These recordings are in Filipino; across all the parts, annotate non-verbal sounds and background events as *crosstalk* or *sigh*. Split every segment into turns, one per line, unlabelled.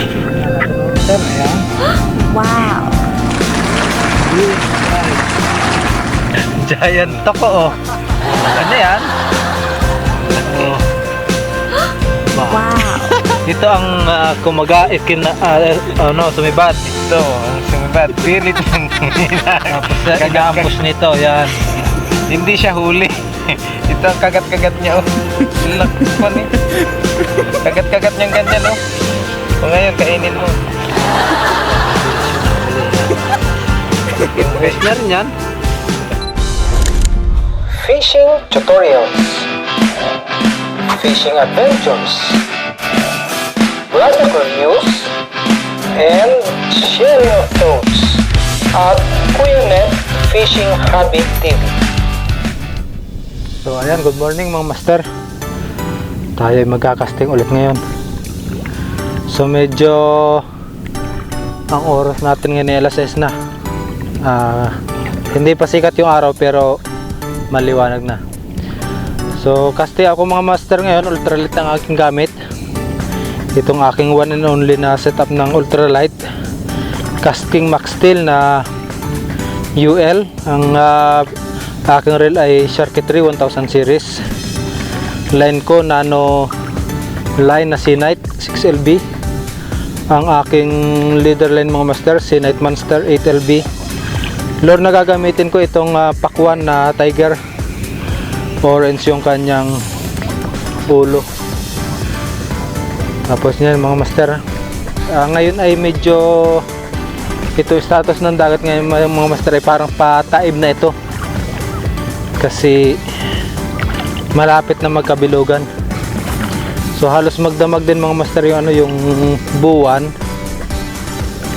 Sir, ayan.
Wow.
Giant toko oh. Ano yan? Oh. Wow. Ito ang uh, kumaga ikin ah, ano sumibad. Ito ang sumibad. Pilit lang. Tapos uh, inaampos nito yan. Hindi siya huli. Ito ang kagat-kagat niya oh. Lakpan eh. Kagat-kagat niyang ganyan oh. O ngayon kainin mo. Fresh na rin yan.
Fishing tutorials, fishing adventures, vlogger news, and share your thoughts at Kuya Net Fishing Hobby TV.
So ayan, good morning mga master. Tayo ay magkakasting ulit ngayon. So medyo ang oras natin ngayon ay alas 6 na. Ah, hindi pa sikat yung araw pero maliwanag na. So kaste ako mga master ngayon, ultralight ang aking gamit. Itong aking one and only na setup ng ultralight. Casting Max Steel na UL. Ang ah, aking reel ay Sharketry 1000 series. Line ko nano line na C-Night 6LB. Ang aking leader line mga master, C-Night Monster 8LB. Lure na gagamitin ko itong ah, pakwan na Tiger. Orange yung kanyang ulo. Tapos yan mga master. ah, ngayon ay medyo ito status ng dagat ngayon mga master ay parang pataib na ito kasi malapit na magkabilugan so halos magdamag din mga master yung ano yung buwan.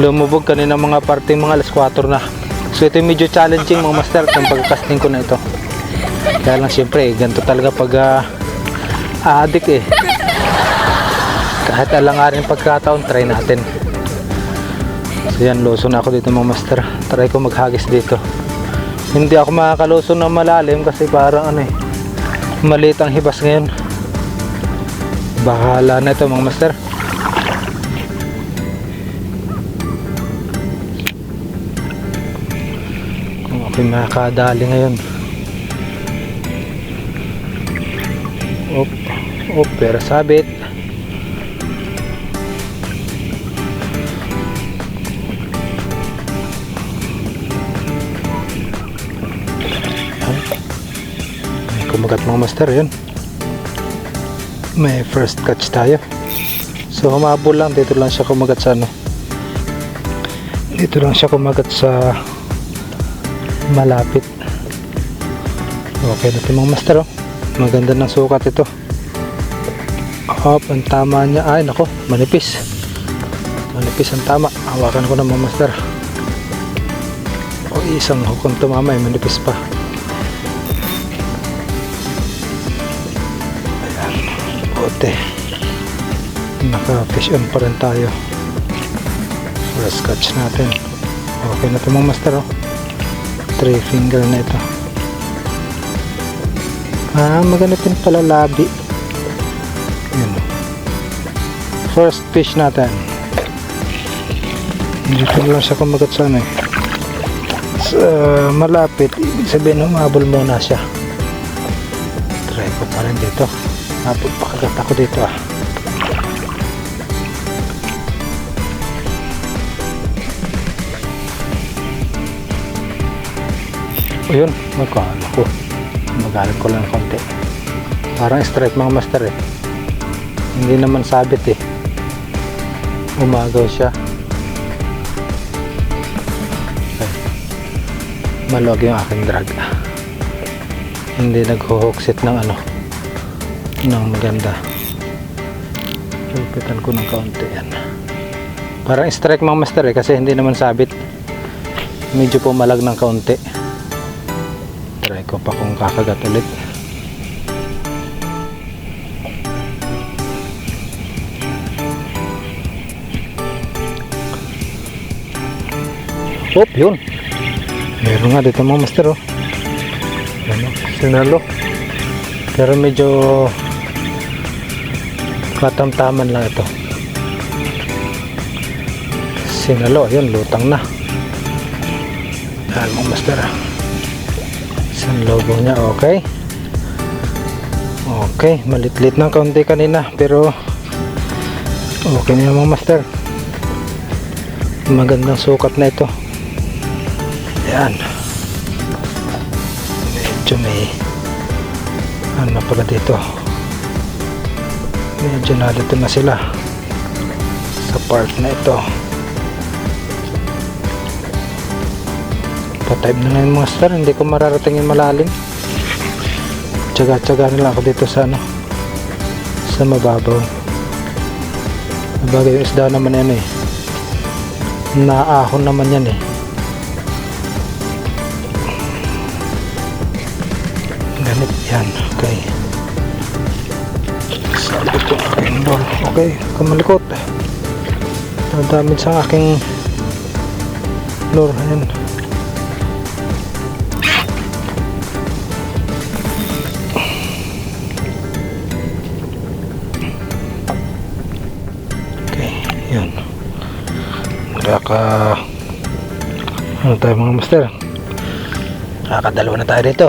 Lumubog kanina mga parting mga alas 4 na. So ito yung medyo challenging mga master itong pagkasting ko na ito. Kaya lang siyempre ganito talaga pag uh, addict eh. Kahit alangarin pagkataon try natin. So yan luso na ako dito mga master. Try ko maghagis dito. Hindi ako makakalusong ng malalim kasi parang ano eh maliit ang hibas ngayon bahala na ito mga master. Kung ako'y makakadali ngayon. Op op pero sabit. Kumagat mga master yun. May first catch tayo. So humabol lang. Dito lang siya kumagat sa ano. Dito lang siya kumagat sa malapit. Okay na ito mga master oh. Maganda ng sukat ito. Up, ang tama niya. Ay nako, manipis. Manipis ang tama. Hawakan ko na mga master. O isang hukong tumama ay manipis pa. Bote naka fish on pa rin tayo. First catch natin. Okay na ito mga master oh. three finger na ito. Ah maganda din pala labi. Yun. First fish natin. Dito lang siya kumagat sa ano eh. Sa malapit ibig sabihin humabol muna siya. Try ko pa rin dito Napagpakagat ako dito ah. Ayun, magkano ko. Magalit ko lang ng konti. Parang strike mga master eh. Hindi naman sabit eh. Umagaw siya. Okay. Maluwag yung aking drag. Hindi naghuhuksit ng ano ng maganda lupitan ko ng kaunti yan parang strike mga master eh kasi hindi naman sabit medyo pumalag ng kaunti try ko pa kung kakagat ulit Oop, yun. Meron nga dito mga master oh. Ano, sinalo. Pero medyo katamtaman lang ito. Sinalo, ayun, lutang na. Yan mga master. Isang logo niya, okay. Okay, malitlit ng kaunti kanina, pero okay na yung master. Magandang sukat na ito. Yan. Medyo may ano pala dito. Medyo nalito na sila sa part na ito. Pa-type na yung mga star, hindi ko mararating yung malalim. Tsaga-tsaga na lang ako dito sa ano, sa mababaw. Bagay yung isda naman yan eh. Naahon naman yan eh. Ganit yan. Okay. Sabi ko aking lol. Okay, kamalikot. Nadamit sa aking lure. Ayan. Okay, yun. Nakaka... Ano tayo mga master? Nakakadalawa na tayo dito.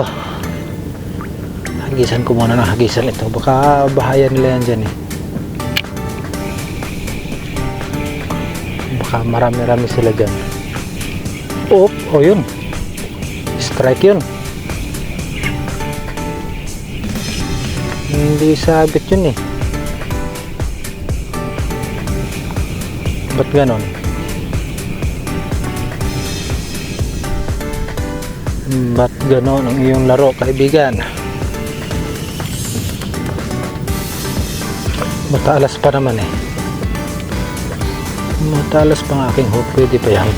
Hagisan ko muna ng hagisan ito. Baka bahaya nila yan dyan eh. Baka marami-rami sila dyan. Oop, oh yun. Strike yun. Hindi sabit yun eh. Ba't ganon? Ba't ganon ang iyong laro, kaibigan? Matalas pa naman eh. Matalas pa ang aking hook. Pwede pa yan.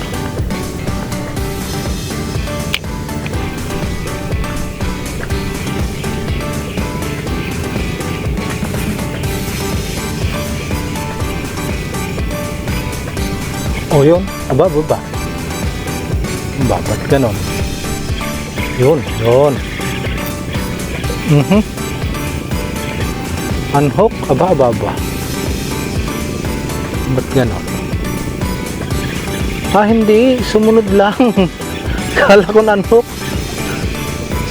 O yun. Aba, baba. Ba, ba't ganon? Yun, yun. Mhm. Unhook? Aba, aba, aba. Ba't gano'n? Ah, hindi. Sumunod lang. *laughs* Kala ko na unhook.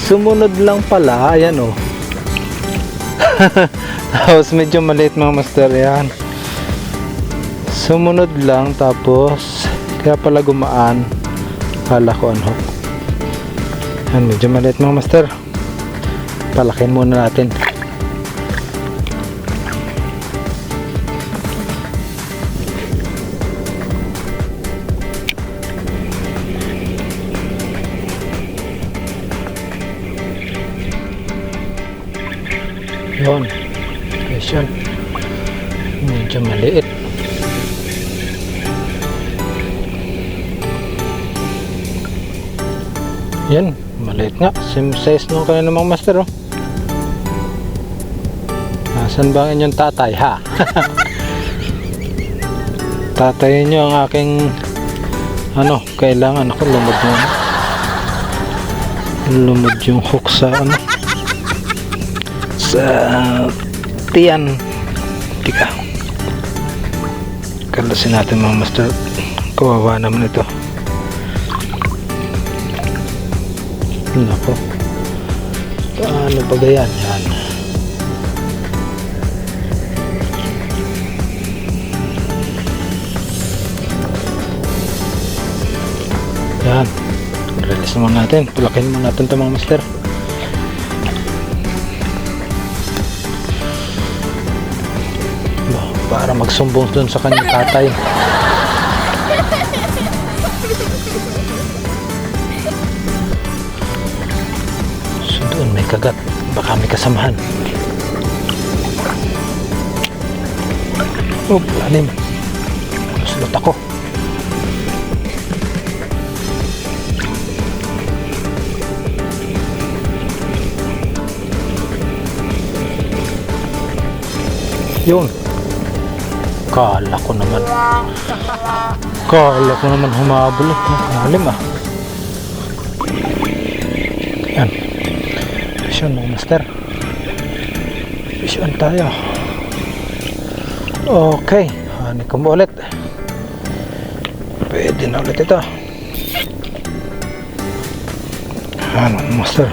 Sumunod lang pala. Ayan. Oh. *laughs* tapos medyo maliit mga master. Yan. Sumunod lang tapos kaya pala gumaan. Kala ko unhook. Yan, medyo maliit mga master. Palakin muna natin. Yes, yun. Medyo maliit. Yan. Maliit nga. Same size nung kanina mga master, oh. Nasaan ba ang inyong tatay, ha? *laughs* Tatayin nyo ang aking ano, kailangan ako lumod mo. Lumod yung hook sa ano sa tiyan tika. Kalasin natin mga master. Kawawa naman ito. Nako. Paano ba gayan yan? Yan. Release naman natin. Tulakin mo natin ito mga master para magsumbong dun sa kanyang tatay. So doon may kagat. Baka may kasamahan. Oh, lalim. Sulot ako. Yun. Kala ko naman. Kala ko naman humabol. Malalim ah. Yan. Vision mga master. Vision tayo. Okay. Hani ko mo ulit. Pwede na ulit ito. Ano, master?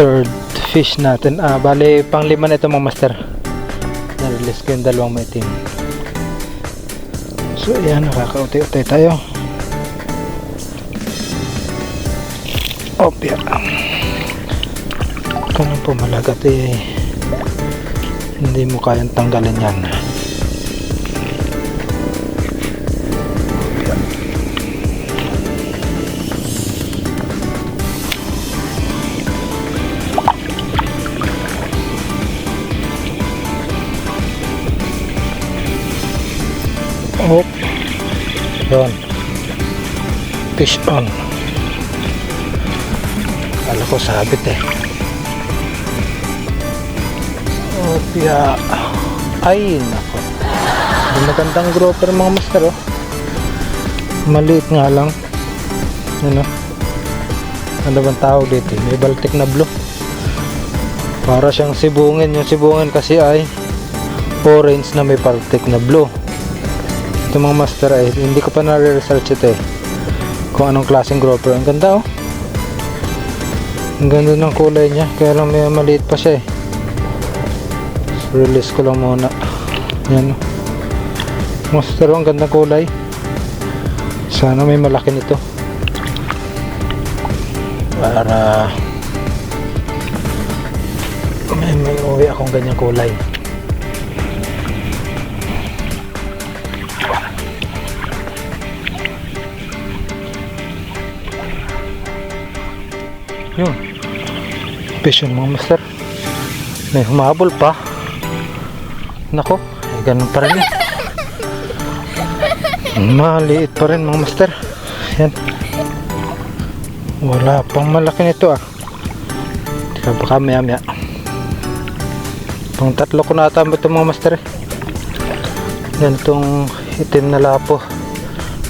Third fish natin. Ah, bali, pang lima na ito mga master. Na-release ko yung dalawang maitim. So, ayan, nakakauti-uti tayo. Opya. Kung po malagat eh, hindi mo kayang tanggalin yan. Yun. Fish on. Kala ko sabit eh. Oh, piya. Ay, nako. Yung magandang grouper mga master oh. Maliit nga lang. Ano? Ano bang tawag dito? May baltic na blue. Para siyang sibungin. Yung sibungin kasi ay orange na may baltic na blue ito mga master ay hindi ko pa na-research ito eh. Kung anong klaseng grouper. Ang ganda oh. Ang ganda ng kulay niya. Kaya lang may maliit pa siya eh. Release ko lang muna. Yan oh. master oh, ang ganda kulay. Sana may malaki nito. Para may may uwi akong ganyang kulay Yun. Fish yun mga master. May humabol pa. Nako, ay ganun pa rin eh. Maliit pa rin mga master. Yan. Wala pang malaki nito ah. Teka baka maya maya. Pang tatlo ko na ata ito mga master eh. Yan tong itim na lapo.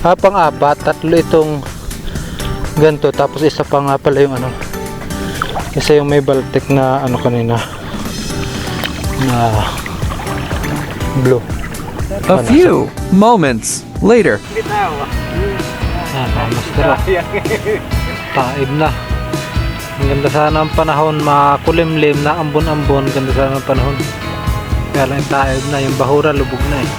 Ah, pang apat. Tatlo itong ganito. Tapos isa pa nga pala yung ano. Isa yung may baltic na ano kanina na blue.
A few moments later.
Ah, master. oh. Taib na. Ang ganda sana ang panahon, makulimlim na ambon-ambon, ganda sana ang panahon. Kaya lang taib na, yung bahura lubog na eh.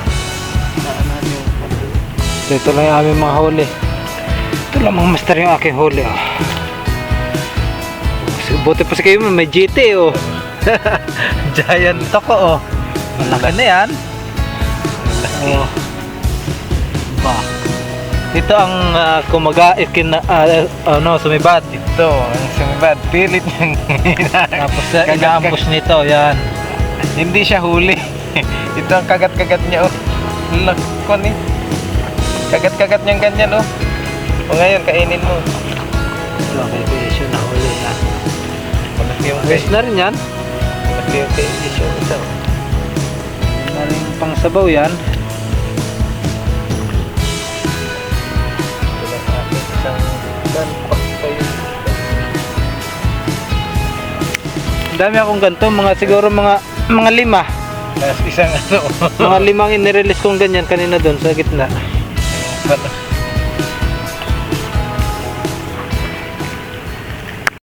Ito lang yung aming mga huli. Ito lang mga master yung aking huli. Oh. Buti pa sa kayo may GT oh. *laughs* Giant toko oh. Malaki na yan. Oh. Ba. Ito ang uh, kumaga ikin uh, ano sumibad.
Ito, ang sumibad, pilit niyang
Tapos uh,
Kagat-
inaambush nito, yan.
Hindi siya huli. *laughs* Ito ang kagat-kagat niya, oh. Lakon eh. Kagat-kagat niyang ganyan, oh. O ngayon, kainin mo.
Ito ang issue na huli.
Malaki yung
Best na rin yan.
Malaki yung kay issue. Ito.
Na rin pang sabaw yan. Dami akong ganito, mga siguro mga mga lima.
Tapos isang ano,
Mga limang inirelease kong ganyan kanina doon sa gitna.